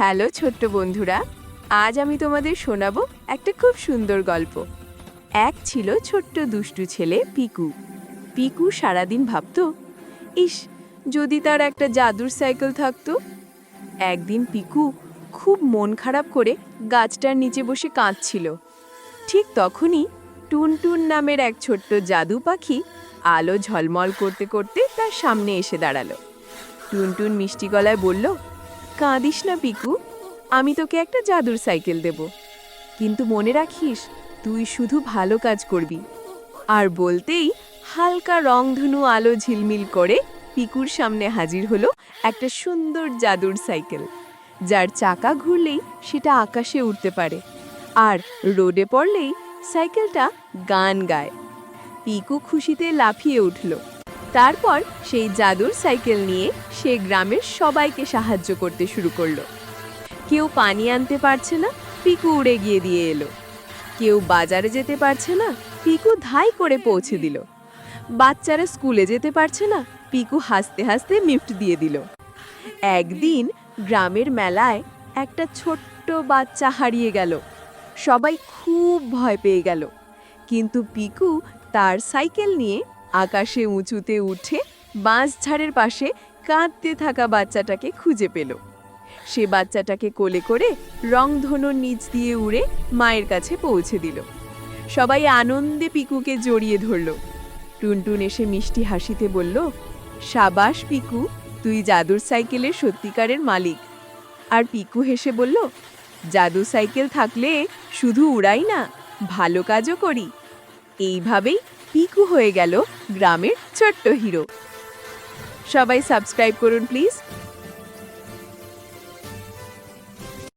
Hello ছোট্ট বন্ধুরা, আজ আমি তোমাদের শোনাবো একটা খুব সুন্দর গল্প। এক ছিল ছোট্ট দুষ্টু ছেলে পিকু। পিকু সারাদিন ভাবতো, ইস, যদি তার একটা জাদুর সাইকেল থাকতো? একদিন পিকু খুব মন খারাপ করে গাছটার নিচে বসে কাঁদছিল। ঠিক তখনই টুনটুন নামের এক ছোট্ট জাদু পাখি আলো ঝলমল করতে করতে তার সামনে এসে দাঁড়াল। টুনটুন মিষ্টি গলায় বলল কাঁদিস না, পিকু। আমি তোকে একটা জাদুর সাইকেল দেব। কিন্তু মনে রাখিস, তুই শুধু ভালো কাজ করবি। আর বলতেই হালকা রংধনু আলো ঝিলমিল করে পিকুর সামনে হাজির হলো একটা সুন্দর জাদুর সাইকেল। যার চাকা ঘুরলেই সেটা আকাশে উঠতে পারে। আর রোডে পড়লেই সাইকেলটা গান গায়। পিকু খুশিতে লাফিয়ে উঠল। তারপর সেই জাদুর সাইকেল নিয়ে সে গ্রামের সবাইকে সাহায্য করতে শুরু করল। কেউ পানি আনতে পারছে না, পিকু উড়ে গিয়ে দিয়ে এলো। কেউ বাজারে যেতে পারছে না, পিকু ধাই করে পৌঁছে দিল। বাচ্চারা স্কুলে যেতে পারছে না, পিকু হাসতে হাসতে মিফট দিয়ে দিল। একদিন গ্রামের মেলায় একটা ছোট্ট বাচ্চা হারিয়ে গেল। সবাই খুব ভয় পেয়ে গেল। কিন্তু পিকু তার সাইকেল নিয়ে আকাশে উঁচুতে উঠে বাঁশঝাড়ের পাশে কাঁদতে থাকা বাচ্চাটাকে খুঁজে পেল। সে বাচ্চাটাকে কোলে করে রংধনুর নিচ দিয়ে উড়ে মায়ের কাছে পৌঁছে দিল। সবাই আনন্দে পিকুকে জড়িয়ে ধরল। টুনটুন এসে মিষ্টি হাসিতে বলল, সাবাস, পিকু, তুই জাদুর সাইকেলের সত্যিকারের মালিক। আর পিকু হেসে বলল জাদু সাইকেল থাকলে শুধু উড়াই না, ভালো কাজও করি। এইভাবেই পিকু হয়ে গেল গ্রামের ছোট্ট হিরো। সবাই সাবস্ক্রাইব করুন প্লিজ।